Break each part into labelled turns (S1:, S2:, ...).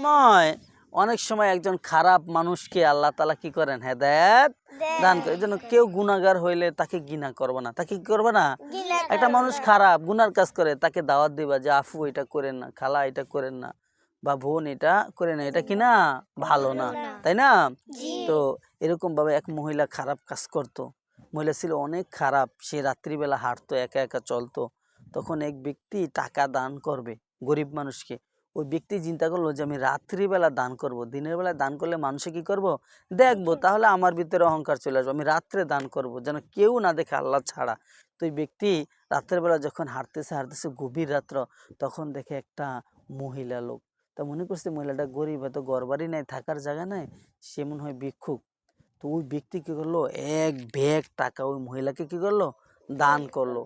S1: সময় অনেক সময় একজন খারাপ মানুষকে আল্লাহ তালা কি করেন? হেদায়ত দান। করে এই জন্য কেউ গুণাগার হইলে তাকে ঘৃণা করবে না। তাকে কি করবে না? একটা মানুষ খারাপ গুনার কাজ করে তাকে দাওয়াত দিবা যে আফু এটা করেন না খালা এটা করেন না বা বোন এটা করে না। এটা কি না? ভালো না। তাই না? তো এরকম ভাবে এক মহিলা খারাপ কাজ করতো। মহিলা ছিল অনেক খারাপ। সে রাত্রিবেলা হাঁটতো একা একা চলতো। তখন এক ব্যক্তি টাকা দান করবে গরিব মানুষকে। ওই ব্যক্তি চিন্তা করল যে আমি রাত্রিবেলা দান করব, দিনের বেলা দান করলে মানুষে কি করব? দেখব, তাহলে আমার ভিতরে অহংকার চলে আসবে, আমি রাত্রে দান করব, যেন কেউ না দেখে আল্লাহ ছাড়া। তো ওই ব্যক্তি রাত্রের বেলা যখন হাঁটতেছে হাঁটতেছে গভীর রাত্র, তখন দেখে একটা মহিলা লোক। তা মনে করছে মহিলাটা গরিব হয়তো ঘরবাড়ি নাই, থাকার জায়গা নাই, সে মনে হয় ভিক্ষুক। তো ওই ব্যক্তি কী করল? এক ব্যাগ টাকা ওই মহিলাকে কি করল? দান করল।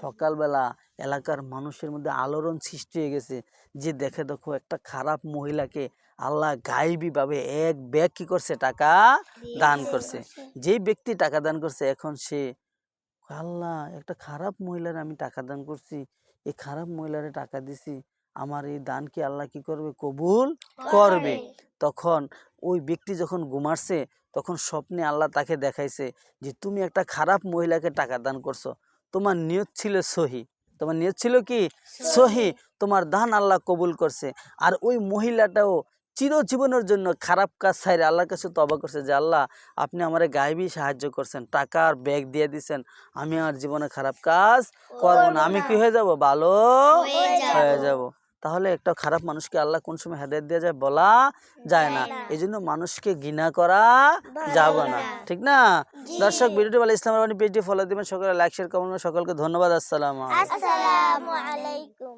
S1: সকালবেলা এলাকার মানুষের মধ্যে আলোড়ন সৃষ্টি হয়ে গেছে যে দেখে দেখো একটা খারাপ মহিলাকে আল্লাহ গাইবি ভাবে এক ব্যাগ কী করছে? টাকা দান করছে। যেই ব্যক্তি টাকা দান করছে এখন সে আল্লাহ একটা খারাপ মহিলার আমি টাকা দান করছি এই খারাপ মহিলারে টাকা দিছি আমার এই দান কি আল্লাহ কি করবে? কবুল করবে। তখন ওই ব্যক্তি যখন ঘুমাচ্ছে তখন স্বপ্নে আল্লাহ তাকে দেখাইছে যে তুমি একটা খারাপ মহিলাকে টাকা দান করছ। তোমার নিয়ত ছিল সহি। তোমার নিয়ত ছিল কি? সহি। তোমার দান আল্লাহ কবুল করছে। আর ওই মহিলাটাও চিরজীবনের জন্য খারাপ কাজ সাইরে আল্লাহর কাছে তবা করছে যে আল্লাহ আপনি আমার গায়েবী সাহায্য করছেন। টাকার ব্যাগ দিয়ে দিছেন। আমি আর জীবনে খারাপ কাজ করব না। আমি কি হয়ে যাব? ভালো হয়ে যাব। তাহলে একটা খারাপ মানুষকে আল্লাহ কোন সময় হেদায়ত দেওয়া যায় বলা যায় না। এই জন্য মানুষকে ঘৃণা করা যাবে না। ঠিক না? দর্শক ভিডিওটি ভালো ইসলাম পেজটি ফলো দিবেন। সকলে লাইক শেয়ার কমেন্ট সকলকে ধন্যবাদ। আসসালাম
S2: আসসালামু আলাইকুম।